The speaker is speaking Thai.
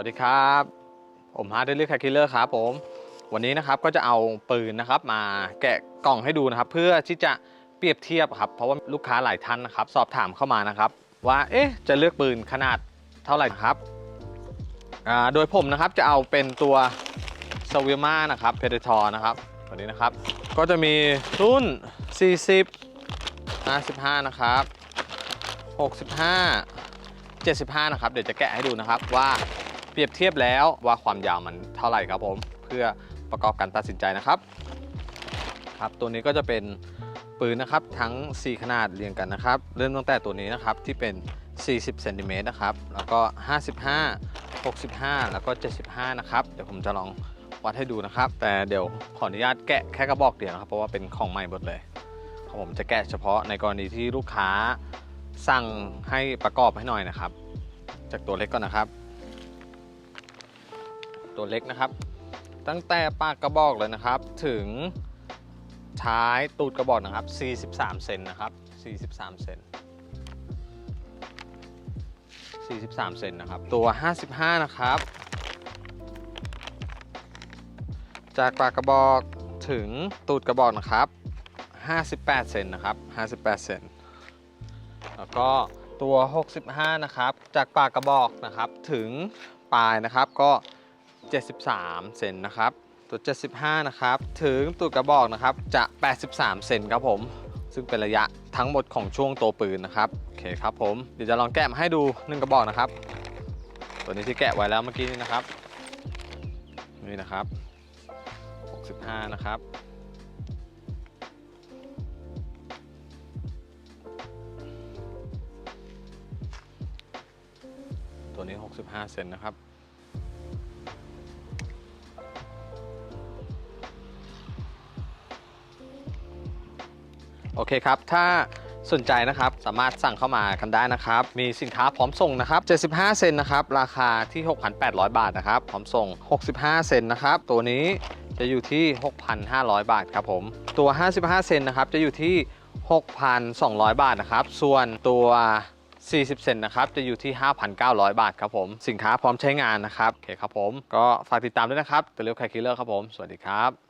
วัสดีครับ ผมฮาร์ดเดลิคาคิลเลอร์ครับผม วันนี้นะครับก็จะเอาปืนนะครับมาแกะกล่องให้ดูนะครับ เพื่อที่จะเปรียบเทียบครับเพราะว่าลูกค้าหลายท่านนะครับ สอบถามเข้ามานะครับ ว่าเอ๊ะจะเลือกปืนขนาดเท่าไหร่ครับโดยผมนะครับจะเอาเป็นตัว s w i m a นะครับ Predator นะครับตัวนี้นะครับ ก็จะมีรุ่น 40 55 นะครับ 65 75 นะครับ เดี๋ยวจะแกะให้ดูนะครับว่า เปรียบเทียบแล้วว่าความยาวมันเท่าไหร่ครับผม เพื่อประกอบการตัดสินใจนะครับ ครับตัวนี้ก็จะเป็นปืนนะครับทั้ง 4 ขนาดเรียงกันนะครับ เริ่มตั้งแต่ตัวนี้นะครับที่เป็น 40เซนติเมตรนะครับแล้วก็ 55 65 แล้วก็ 75 นะครับ เดี๋ยวผมจะลองวัดให้ดูนะครับ แต่เดี๋ยวขออนุญาตแกะแค่กระบอกเดียวนะครับ เพราะว่าเป็นของใหม่หมดเลยครับผมจะแกะเฉพาะในกรณีที่ลูกค้าสั่งให้ประกอบให้หน่อยนะครับ จากตัวเล็กก่อนนะครับ ตัวเล็กนะครับ ตั้งแต่ปากกระบอกเลยนะครับ ถึงท้ายตูดกระบอกนะครับ 43 เซนนะครับ 43 เซน 43 เซนนะครับ ตัว 55 นะครับ จากปากกระบอกถึงตูดกระบอกนะครับ 58 เซนนะครับ 58 เซน แล้วก็ตัว 65 นะครับ จากปากกระบอกนะครับ ถึงปลายนะครับ ก็ 73 เซนนะครับตัว 75 นะครับ ถึงตูดกระบอกนะครับ จะ 83 เซนครับผม ซึ่งเป็นระยะทั้งหมดของช่วงตัวปืนนะครับ โอเคครับผม เดี๋ยวจะลองแกะมาให้ดูหนึ่งกระบอกนะครับ ตัวนี้ที่แกะไว้แล้วเมื่อกี้นี้นะครับ นี่นะครับ 65 นะครับ ตัวนี้ 65 เซนนะครับ โอเคครับ ถ้าสนใจนะครับสามารถสั่งเข้ามากันได้นะครับ มีสินค้าพร้อมส่งนะครับ 75 เซนนะครับ ราคาที่ 6,800 บาทนะครับ พร้อมส่ง 65 เซนนะครับ ตัวนี้จะอยู่ที่ 6,500 บาทครับผม ตัว 55 เซนนะครับ จะอยู่ที่ 6,200 บาทนะครับ ส่วนตัว 40 เซนนะครับ จะอยู่ที่ 5,900 บาทครับผม สินค้าพร้อมใช้งานนะครับ โอเคครับผม ก็ฝากติดตามด้วยนะครับ The Real Car Killer ครับผม สวัสดีครับ